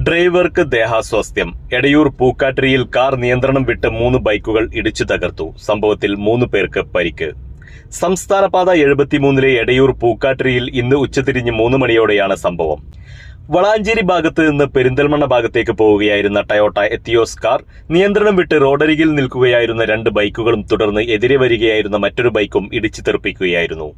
ഡ്രൈവർക്ക് ദേഹാസ്വാസ്ഥ്യം. എടയൂർ പൂക്കാട്ടിരിയിൽ കാർ നിയന്ത്രണം വിട്ട് മൂന്ന് ബൈക്കുകൾ ഇടിച്ചു തകർത്തു. സംഭവത്തിൽ മൂന്ന് പേർക്ക് പരിക്ക്. സംസ്ഥാനപാത എഴുപത്തിമൂന്നിലെ എടയൂർ പൂക്കാട്ടിരിയിൽ ഇന്ന് ഉച്ചതിരിഞ്ഞ് മൂന്ന് മണിയോടെയാണ് സംഭവം. വളാഞ്ചേരി ഭാഗത്ത് നിന്ന് പെരിന്തൽമണ്ണ ഭാഗത്തേക്ക് പോവുകയായിരുന്ന ടയോട്ട എത്തിയോസ് കാർ നിയന്ത്രണം വിട്ട് റോഡരികിൽ നിൽക്കുകയായിരുന്ന രണ്ട് ബൈക്കുകളും തുടർന്ന് എതിരെ വരികയായിരുന്ന മറ്റൊരു ബൈക്കും ഇടിച്ചു തെറിപ്പിക്കുകയായിരുന്നു.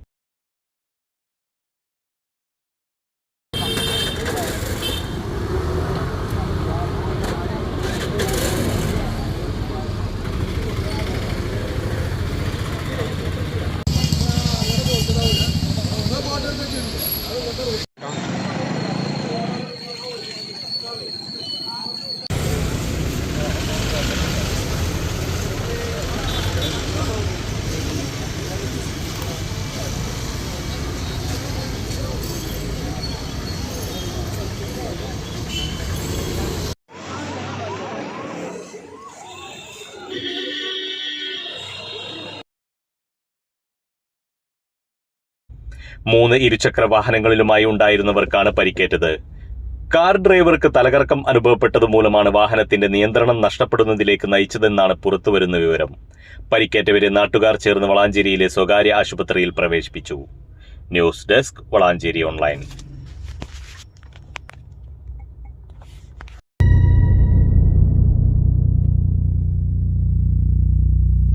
മൂന്ന് ഇരുചക്ര വാഹനങ്ങളിലുമായി ഉണ്ടായിരുന്നവർക്കാണ് പരിക്കേറ്റത്. കാർ ഡ്രൈവർക്ക് തലകറക്കം അനുഭവപ്പെട്ടത് മൂലമാണ് വാഹനത്തിന്റെ നിയന്ത്രണം നഷ്ടപ്പെടുന്നതിലേക്ക് നയിച്ചതെന്നാണ് പുറത്തുവരുന്ന വിവരം. പരിക്കേറ്റവരെ നാട്ടുകാർ ചേർന്ന് വളാഞ്ചേരിയിലെ സ്വകാര്യ ആശുപത്രിയിൽ പ്രവേശിപ്പിച്ചു. News desk Valanchery online.